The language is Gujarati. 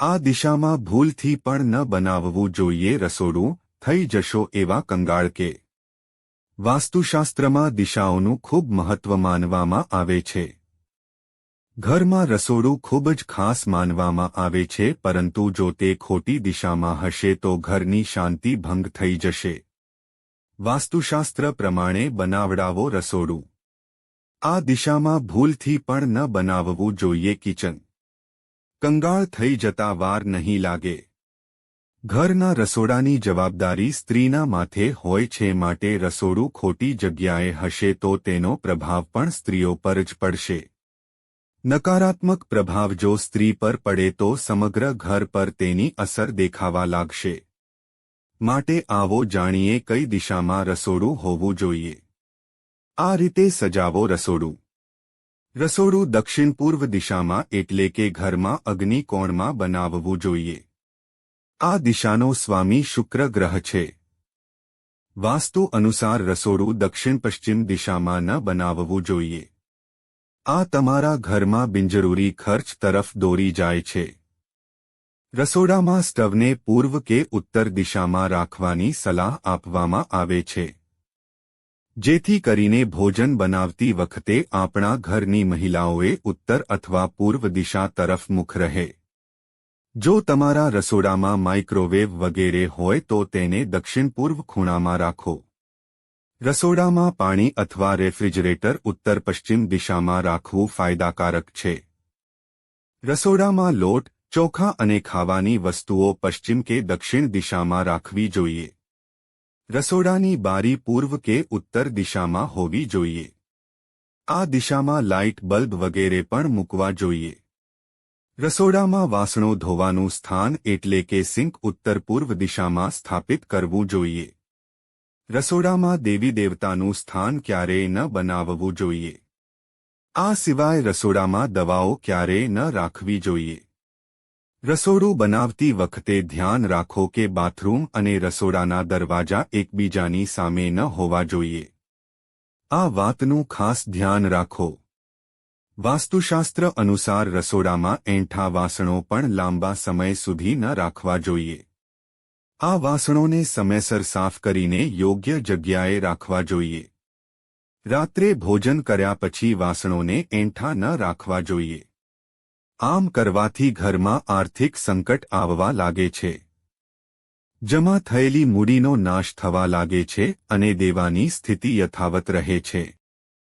આ દિશામાં ભૂલથી પણ ન બનાવવું જોઈએ, રસોડું થઈ જશો એવા કંગાળ કે. વાસ્તુશાસ્ત્રમાં દિશાઓનું ખૂબ મહત્વ માનવામાં આવે છે. ઘરમાં રસોડું ખૂબ જ ખાસ માનવામાં આવે છે, પરંતુ જો તે ખોટી દિશામાં હશે તો ઘરની શાંતિ ભંગ થઈ જશે. વાસ્તુશાસ્ત્ર પ્રમાણે બનાવડાવો રસોડું. આ દિશામાં ભૂલથી પણ ન બનાવવું જોઈએ કિચન. કંગાળ થઈ જતા વાર નહીં લાગે. ઘરના રસોડાની જવાબદારી સ્ત્રીના માથે હોય છે માટે રસોડું ખોટી જગ્યાએ હશે તો તેનો પ્રભાવ પણ સ્ત્રીઓ પર જ પડશે. નકારાત્મક પ્રભાવ જો સ્ત્રી પર પડે તો સમગ્ર ઘર પર તેની અસર દેખાવા લાગશે. માટે આવો જાણીએ કઈ દિશામાં રસોડું હોવું જોઈએ. આ રીતે સજાવો રસોડું. રસોડું દક્ષિણ પૂર્વ દિશામાં એટલે કે ઘરમાં અગ્નિકોણમાં બનાવવું જોઈએ. આ દિશાનો સ્વામી શુક્ર ગ્રહ છે. વાસ્તુ અનુસાર રસોડું દક્ષિણ પશ્ચિમ દિશામાં ન બનાવવું જોઈએ. આ તમારા ઘરમાં બિનજરૂરી ખર્ચ તરફ દોરી જાય છે. રસોડામાં સ્ટવને પૂર્વ કે ઉત્તર દિશામાં રાખવાની સલાહ આપવામાં આવે છે. જેથી કરીને ભોજન બનાવતી વખતે આપણા ઘરની મહિલાઓએ ઉત્તર અથવા પૂર્વ દિશા તરફ મુખ રહે. જો તમારા રસોડામાં માઇક્રોવેવ વગેરે હોય તો તેને દક્ષિણ પૂર્વ ખૂણામાં રાખો. રસોડામાં પાણી અથવા રેફ્રિજરેટર ઉત્તર પશ્ચિમ દિશામાં રાખવું ફાયદાકારક છે. રસોડામાં લોટ, ચોખા અને ખાવાની વસ્તુઓ પશ્ચિમ કે દક્ષિણ દિશામાં રાખવી જોઈએ. રસોડાની બારી પૂર્વ કે ઉત્તર દિશામાં હોવી જોઈએ. આ દિશામાં લાઇટ બલ્બ વગેરે પણ મૂકવા જોઈએ. રસોડામાં વાસણો ધોવાનું સ્થાન એટલે કે સિંક ઉત્તર પૂર્વ દિશામાં સ્થાપિત કરવું જોઈએ. રસોડામાં દેવી દેવતાનું સ્થાન ક્યારેય ન બનાવવું જોઈએ. આ સિવાય રસોડામાં દવાઓ ક્યારેય ન રાખવી જોઈએ. રસોડું બનાવતી વખતે ધ્યાન રાખો કે બાથરૂમ અને રસોડાના દરવાજા એકબીજાની સામે ન હોવા જોઈએ. આ વાતનું ખાસ ધ્યાન રાખો. વાસ્તુશાસ્ત્ર અનુસાર રસોડામાં એંઠા વાસણો પણ લાંબા સમય સુધી ન રાખવા જોઈએ. આ વાસણોને સમયસર સાફ કરીને યોગ્ય જગ્યાએ રાખવા જોઈએ. રાત્રે ભોજન કર્યા પછી વાસણોને એંઠા ન રાખવા જોઈએ. આમ કરવાથી ઘરમાં આર્થિક સંકટ આવવા લાગે છે. જમા થયેલી મૂડીનો નાશ થવા લાગે છે અને દેવાની સ્થિતિ યથાવત રહે છે.